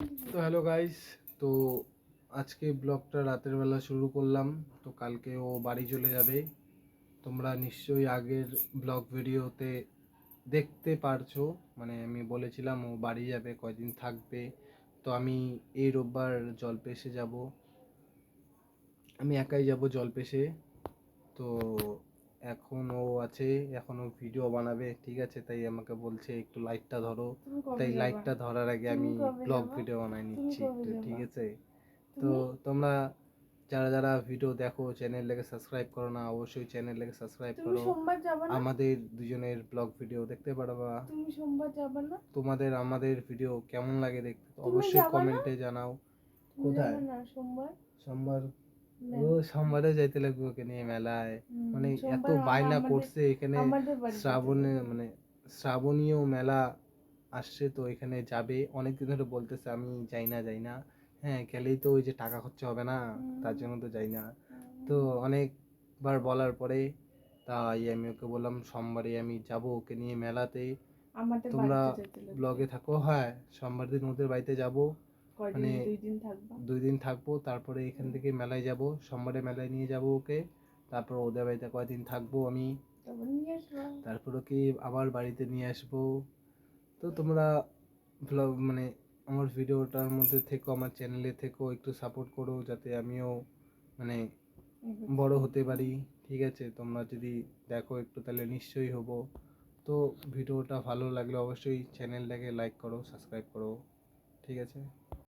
তো hello guys তো আজকে ব্লগটা রাতের বেলা শুরু করলাম। তো কালকে ও বাড়ি চলে যাবে। তোমরা নিশ্চয়ই আগের ব্লগ ভিডিওতে দেখতে পারছ। মানে আমি বলেছিলাম ও বাড়ি যাবে, কয়দিন থাকবে। তো আমি এই রোববার জলপেশে যাব। আমি একাই যাব জলপেশে। তো এখন ও আছে এখন ও ভিডিও বানাবে ঠিক আছে? তাই আমাকে বলছে একটু লাইটটা ধরো। তাই? লাইটটা ধরার আগে আমি ব্লগ ভিডিও বানাই নিচ্ছি একটু ঠিক আছে? তো তোমরা যারা যারা ভিডিও দেখো চ্যানেলটাকে সাবস্ক্রাইব করো না অবশ্যই চ্যানেলটাকে সাবস্ক্রাইব করো। আমাদের দুজনের ব্লগ ভিডিও দেখতে পারবা। তুমি সোমবার যাবা না? তোমাদের আমাদের ভিডিও কেমন লাগে দেখতে? অবশ্যই? কমেন্টে জানাও। কোথায়? সোমবার? সোমবার। ও সোমবারে যাইতে লাগবে ওকে নিয়ে মেলায়। মানে এত বায়না করছে এখানে শ্রাবণে মানে শ্রাবণীয় মেলা আসছে তো এখানে যাবে। অনেক দিন ধরে বলতেছে আমি যাই না যাই না। হ্যাঁ গেলেই তো ওই যে টাকা খরচা হবে না তার জন্য তো যাই না। তো অনেকবার বলার পরে তাই আমি ওকে বললাম সোমবারে আমি যাব ওকে নিয়ে মেলাতে। তোমরা। ব্লগে থাকো। হ্যাঁ সোমবার দিন ওদের বাড়িতে যাব। মানে- দুই দিন থাকবা? তারপরে এখান থেকে মেলায় যাব সোমবারে মেলায় নিয়ে যাব ওকে তারপর ওদের বাড়িতে কয়দিন থাকব আমি। তারপর ওকে আবার বাড়িতে নিয়ে আসব। তো তোমরা ব্লগ মানে আমার ভিডিওটার মধ্যে থেকো আমার চ্যানেলে থেকো একটু সাপোর্ট করো যাতে আমিও মানে বড় হতে পারি ঠিক আছে? তোমরা যদি দেখো একটু তাহলে নিশ্চয়ই হব। তো ভিডিওটা ভালো লাগলে অবশ্যই চ্যানেলটাকে লাইক করো সাবস্ক্রাইব করো ঠিক আছে?